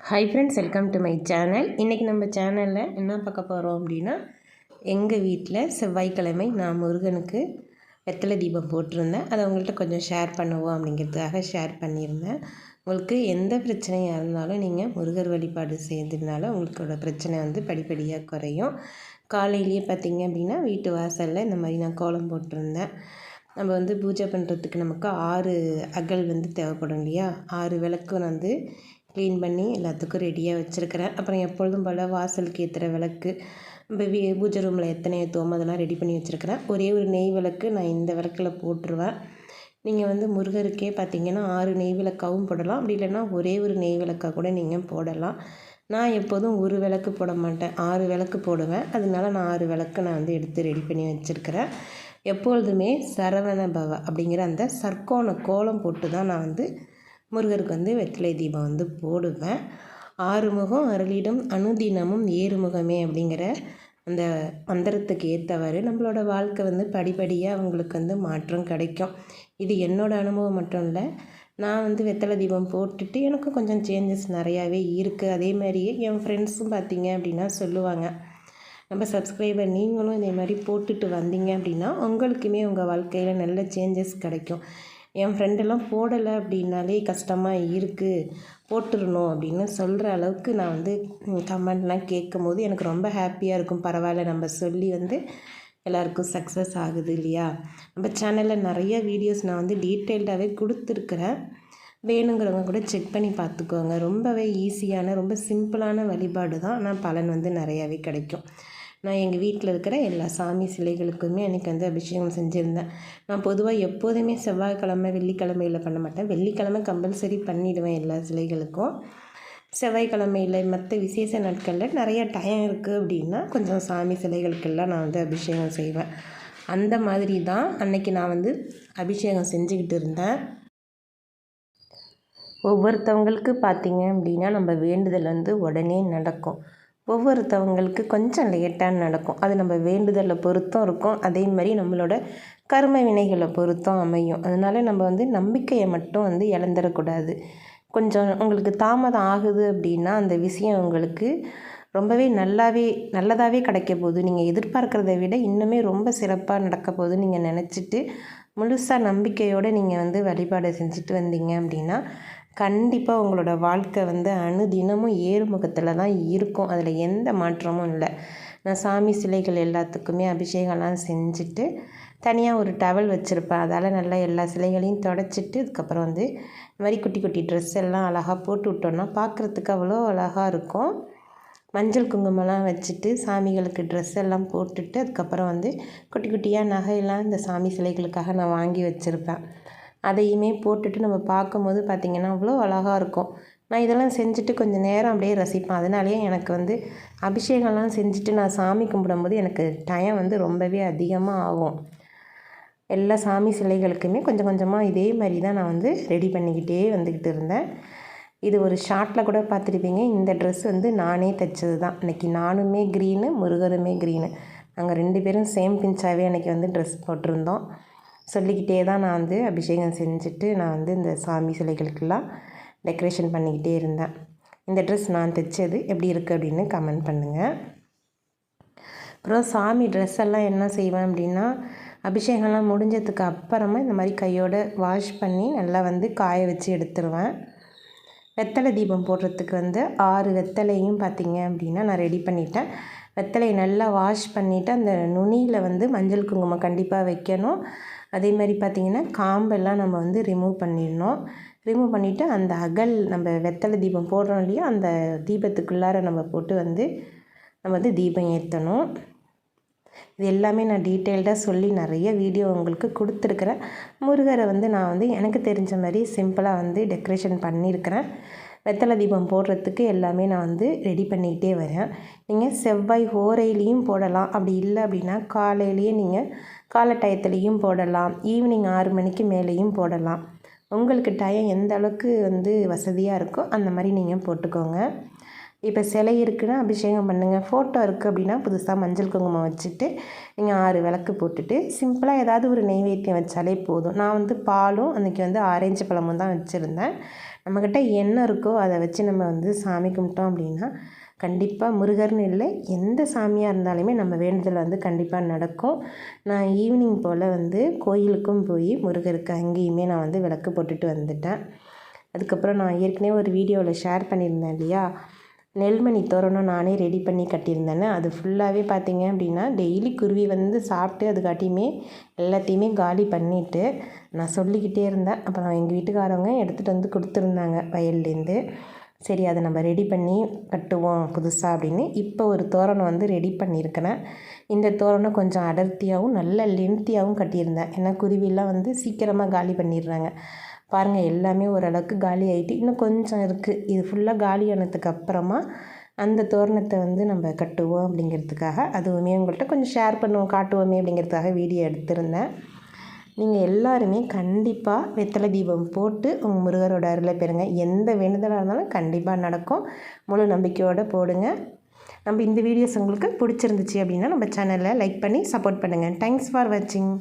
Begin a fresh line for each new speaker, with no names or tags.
Hi friends welcome to my channel இன்றைக்கி நம்ம சேனலில் என்ன பார்க்க போகிறோம் அப்படின்னா எங்கள் வீட்டில் செவ்வாய்க்கிழமை நான் முருகனுக்கு வெத்தலை தீபம் போட்டிருந்தேன். அதை உங்கள்கிட்ட கொஞ்சம் ஷேர் பண்ணுவோம் அப்படிங்கிறதுக்காக ஷேர் பண்ணியிருந்தேன். உங்களுக்கு எந்த பிரச்சனையாக இருந்தாலும் நீங்கள் முருகர் வழிபாடு செய்ததுனால உங்களுக்கோட பிரச்சனை வந்து படிப்படியாக குறையும். காலையிலேயே பார்த்தீங்க அப்படின்னா வீட்டு வாசலில் இந்த மாதிரி நான் கோலம் போட்டிருந்தேன். நம்ம வந்து பூஜை பண்ணுறதுக்கு நமக்கு ஆறு அகல் வந்து தேவைப்படும் இல்லையா? ஆறு விளக்கு வந்து க்ளீன் பண்ணி எல்லாத்துக்கும் ரெடியாக வச்சுருக்கிறேன். அப்புறம் எப்பொழுதும் போல் வாசலுக்கு ஏற்றுற விளக்கு பூஜை ரூமில் எத்தனை ஏற்றுவோமோ அதெல்லாம் ரெடி பண்ணி வச்சுருக்கிறேன். ஒரே ஒரு நெய் விளக்கு நான் இந்த விளக்கில் போட்டுருவேன். நீங்கள் வந்து முருகருக்கே பார்த்தீங்கன்னா ஆறு நெய் விளக்காகவும் போடலாம். அப்படி இல்லைன்னா ஒரே ஒரு நெய் விளக்காக கூட நீங்கள் போடலாம். நான் எப்போதும் ஒரு விளக்கு போட மாட்டேன். ஆறு விளக்கு போடுவேன். அதனால நான் ஆறு விளக்கு நான் வந்து எடுத்து ரெடி பண்ணி வச்சுருக்கிறேன். எப்பொழுதுமே சரவண பவ அப்படிங்கிற அந்த சர்க்கோண கோலம் போட்டு தான் நான் வந்து முருகருக்கு வந்து வெற்றிலை தீபம் வந்து போடுவேன். ஆறுமுகம் அருளிடம் அனுதினமும் ஏறுமுகமே அப்படிங்கிற அந்த மந்திரத்துக்கு ஏற்றவாறு நம்மளோட வாழ்க்கை வந்து படிப்படியாக அவங்களுக்கு வந்து மாற்றம் கிடைக்கும். இது என்னோடய அனுபவம் மட்டும் இல்லை நான் வந்து வெத்தலை தீபம் போட்டுட்டு எனக்கும் கொஞ்சம் சேஞ்சஸ் நிறையாவே இருக்குது அதே மாதிரியே என் ஃப்ரெண்ட்ஸும் பார்த்தீங்க அப்படின்னா சொல்லுவாங்க. நம்ம சப்ஸ்கிரைபர் நீங்களும் இதே மாதிரி போட்டுட்டு வந்தீங்க அப்படின்னா உங்களுக்குமே உங்கள் வாழ்க்கையில் நல்ல சேஞ்சஸ் கிடைக்கும். என் ஃப்ரெண்டெல்லாம் போடலை அப்படின்னாலே கஷ்டமாக இருக்குது போட்டுடணும் அப்படின்னு சொல்கிற அளவுக்கு நான் வந்து கமெண்ட்லாம் கேட்கும் போது எனக்கு ரொம்ப ஹாப்பியாக இருக்கும். பரவாயில்ல நம்ம சொல்லி வந்து எல்லாருக்கும் சக்ஸஸ் ஆகுது இல்லையா? நம்ம சேனலில் நிறைய வீடியோஸ் நான் வந்து டீட்டெயில்டாகவே கொடுத்துருக்குறேன். வேணுங்கிறவங்க கூட செக் பண்ணி பார்த்துக்கோங்க. ரொம்பவே ஈஸியான ரொம்ப சிம்பிளான வழிபாடு தான். ஆனால் பலன் வந்து நிறையாவே கிடைக்கும். நான் எங்கள் வீட்டில் இருக்கிற எல்லா சாமி சிலைகளுக்குமே அன்றைக்கி வந்து அபிஷேகம் செஞ்சுருந்தேன். நான் பொதுவாக எப்போதுமே செவ்வாய்க்கிழமை வெள்ளிக்கிழமையில் பண்ண மாட்டேன். வெள்ளிக்கிழமை கம்பல்சரி பண்ணிவிடுவேன் எல்லா சிலைகளுக்கும். செவ்வாய்க்கிழமையில் மற்ற விசேஷ நாட்களில் நிறைய டைம் இருக்குது அப்படின்னா கொஞ்சம் சாமி சிலைகளுக்கெல்லாம் நான் வந்து அபிஷேகம் செய்வேன். அந்த மாதிரி தான் அன்னைக்கு நான் வந்து அபிஷேகம் செஞ்சுக்கிட்டு இருந்தேன். ஒவ்வொருத்தவங்களுக்கு பார்த்திங்க அப்படின்னா நம்ம வேண்டுதல் வந்து உடனே நடக்கும். ஒவ்வொருத்தவங்களுக்கு கொஞ்சம் லேட்டாக நடக்கும். அது நம்ம வேண்டுதலை பொறுத்தும் இருக்கும். அதே மாதிரி நம்மளோட கர்ம வினைகளை பொறுத்தும் அமையும். அதனால் நம்ம வந்து நம்பிக்கையை மட்டும் வந்து இழந்துடக்கூடாது. கொஞ்சம் உங்களுக்கு தாமதம் ஆகுது அப்படின்னா அந்த விஷயம் உங்களுக்கு ரொம்பவே நல்லாவே நல்லதாகவே கிடைக்க போகுது. நீங்கள் எதிர்பார்க்குறத விட இன்னுமே ரொம்ப சிறப்பாக நடக்க போகுது நீங்கள் நினச்சிட்டு முழுசாக நம்பிக்கையோடு நீங்கள் வந்து வழிபாடு செஞ்சுட்டு வந்தீங்க அப்படின்னா கண்டிப்பாக உங்களோட வாழ்க்கை வந்து அணுதினமும் ஏறுமுகத்தில் தான் இருக்கும். அதில் எந்த மாற்றமும் இல்லை. நான் சாமி சிலைகள் எல்லாத்துக்குமே அபிஷேகம்லாம் செஞ்சுட்டு தனியாக ஒரு டவல் வச்சுருப்பேன். அதால் நல்லா எல்லா சிலைகளையும் தொடச்சிட்டு அதுக்கப்புறம் வந்து இந்த மாதிரி குட்டி குட்டி ட்ரெஸ் எல்லாம் அழகாக போட்டு விட்டோன்னா பார்க்குறதுக்கு அவ்வளோ அழகாக இருக்கும். மஞ்சள் குங்குமம்லாம் வச்சுட்டு சாமிகளுக்கு ட்ரெஸ் எல்லாம் போட்டுட்டு அதுக்கப்புறம் வந்து குட்டி குட்டியாக நகையெல்லாம் இந்த சாமி சிலைகளுக்காக நான் வாங்கி வச்சுருப்பேன். அதையுமே போட்டுட்டு நம்ம பார்க்கும்போது பார்த்திங்கன்னா அவ்வளோ அழகாக இருக்கும். நான் இதெல்லாம் செஞ்சுட்டு கொஞ்சம் நேரம் அப்படியே ரசிப்பேன். அதனாலேயே எனக்கு வந்து அபிஷேகம்லாம் செஞ்சுட்டு நான் சாமி கும்பிடும்போது எனக்கு டைம் வந்து ரொம்பவே அதிகமாக ஆகும். எல்லா சாமி சிலைகளுக்குமே கொஞ்சம் கொஞ்சமாக இதே மாதிரி தான் நான் வந்து ரெடி பண்ணிக்கிட்டே வந்துக்கிட்டு இருந்தேன். இது ஒரு ஷார்ட்டில் கூட பார்த்துருப்பீங்க. இந்த ட்ரெஸ் வந்து நானே தைச்சது தான் அன்றைக்கி நானுமே க்ரீனு முருகருமே க்ரீனு நாங்கள் ரெண்டு பேரும் சேம் பிஞ்சாகவே அன்றைக்கி வந்து ட்ரெஸ் போட்டிருந்தோம். சொல்லிக்கிட்டே தான் நான் வந்து அபிஷேகம் செஞ்சுட்டு நான் வந்து இந்த சாமி சிலைகளுக்கெல்லாம் டெக்கரேஷன் பண்ணிக்கிட்டே இருந்தேன். இந்த ட்ரெஸ் நான் தைச்சது எப்படி இருக்குது அப்படின்னு கமெண்ட் பண்ணுங்கள் அப்புறம் சாமி ட்ரெஸ் எல்லாம் என்ன செய்வேன் அப்படின்னா அபிஷேகம்லாம் முடிஞ்சதுக்கு அப்புறமா இந்த மாதிரி கையோடு வாஷ் பண்ணி நல்லா வந்து காய வச்சு எடுத்துருவேன். வெத்தலை தீபம் போடுறதுக்கு வந்து ஆறு வெத்தலையும் பார்த்திங்க அப்படின்னா நான் ரெடி பண்ணிட்டேன். வெத்தலையை நல்லா வாஷ் பண்ணிவிட்டு அந்த நுனியில் வந்து மஞ்சள் குங்குமம் கண்டிப்பாக வைக்கணும். அதே மாதிரி பார்த்திங்கன்னா காம்பெல்லாம் நம்ம வந்து ரிமூவ் பண்ணிடணும். ரிமூவ் பண்ணிவிட்டு அந்த அகல் நம்ம வெத்தலை தீபம் போடுறோம் இல்லையோ அந்த தீபத்துக்குள்ளார நம்ம போட்டு வந்து நம்ம வந்து தீபம் ஏற்றணும் இது எல்லாமே நான் டீட்டெயில்டாக சொல்லி நிறைய வீடியோ உங்களுக்கு கொடுத்துருக்குறேன். முருகரை வந்து நான் வந்து எனக்கு தெரிஞ்ச மாதிரி சிம்பிளாக வந்து டெக்கரேஷன் பண்ணியிருக்கிறேன். வெத்தலை தீபம் போடுறதுக்கு எல்லாமே நான் வந்து ரெடி பண்ணிக்கிட்டே வரேன். நீங்கள் செவ்வாய் ஓரையிலையும் போடலாம். அப்படி இல்லை அப்படின்னா காலையிலேயே நீங்கள் காலை டயத்துலேயும் போடலாம். ஈவினிங் ஆறு மணிக்கு மேலேயும் போடலாம். உங்களுக்கு டயம் எந்த அளவுக்கு வந்து வசதியாக இருக்கோ அந்த மாதிரி நீங்கள் போட்டுக்கோங்க. இப்போ சிலை இருக்குன்னா அபிஷேகம் பண்ணுங்கள் ஃபோட்டோ இருக்குது அப்படின்னா புதுசாக மஞ்சள் குங்குமம் வச்சுட்டு நீங்கள் ஆறு விளக்கு போட்டுட்டு சிம்பிளாக ஏதாவது ஒரு நெய்வேத்தியம் வச்சாலே போதும். நான் வந்து பாலும் அன்றைக்கி வந்து ஆரஞ்சு பழமும் தான் வச்சுருந்தேன். நம்மக்கிட்ட என்ன இருக்கோ அதை வச்சு நம்ம வந்து சாமி கும்பிட்டோம் அப்படின்னா கண்டிப்பாக முருகர்னு இல்லை எந்த சாமியாக இருந்தாலுமே நம்ம வேண்டுதல் வந்து கண்டிப்பாக நடக்கும். நான் ஈவினிங் போல் வந்து கோயிலுக்கும் போய் முருகருக்கு அங்கேயுமே நான் வந்து விளக்கு போட்டுட்டு வந்துட்டேன். அதுக்கப்புறம் நான் ஏற்கனவே ஒரு வீடியோவில் ஷேர் பண்ணியிருந்தேன் இல்லையா? நெல்மணி தோரணம் நானே ரெடி பண்ணி கட்டியிருந்தேன்னு அது ஃபுல்லாகவே பார்த்திங்க அப்படின்னா டெய்லி குருவி வந்து சாப்பிட்டு அதுக்காட்டியுமே எல்லாத்தையுமே காலி பண்ணிவிட்டு நான் சொல்லிக்கிட்டே இருந்தேன். அப்புறம் எங்கள் வீட்டுக்காரவங்க எடுத்துகிட்டு வந்து கொடுத்துருந்தாங்க வயல்லேருந்து சரி அதை நம்ம ரெடி பண்ணி கட்டுவோம் புதுசாக அப்படின்னு. இப்போ ஒரு தோரணம் வந்து ரெடி பண்ணியிருக்கிறேன். இந்த தோரணம் கொஞ்சம் அடர்த்தியாகவும் நல்ல லென்த்தியாகவும் கட்டியிருந்தேன். ஏன்னா குருவிலாம் வந்து சீக்கிரமாக காலி பண்ணிடுறாங்க. பாருங்கள் எல்லாமே ஓரளவுக்கு காலி ஆகிட்டு இன்னும் கொஞ்சம் இருக்குது இது ஃபுல்லாக காலி ஆனதுக்கு அப்புறமா அந்த தோரணத்தை வந்து நம்ம கட்டுவோம் அப்படிங்கிறதுக்காக அதுவுமே உங்கள்கிட்ட கொஞ்சம் ஷேர் பண்ணுவோம் காட்டுவோமே அப்படிங்கிறதுக்காக வீடியோ எடுத்திருந்தேன். நீங்கள் எல்லாருமே கண்டிப்பாக வெத்தலை தீபம் போட்டு உங்கள் முருகரோட அருளை பெறுங்க. எந்த வேண்டுதலாக இருந்தாலும் கண்டிப்பாக நடக்கும். முழு நம்பிக்கையோடு போடுங்க. நம்ம இந்த வீடியோஸ் உங்களுக்கு பிடிச்சிருந்துச்சி அப்படின்னா நம்ம சேனலை லைக் பண்ணி சப்போர்ட் பண்ணுங்கள் தேங்க்ஸ் ஃபார் வாட்சிங்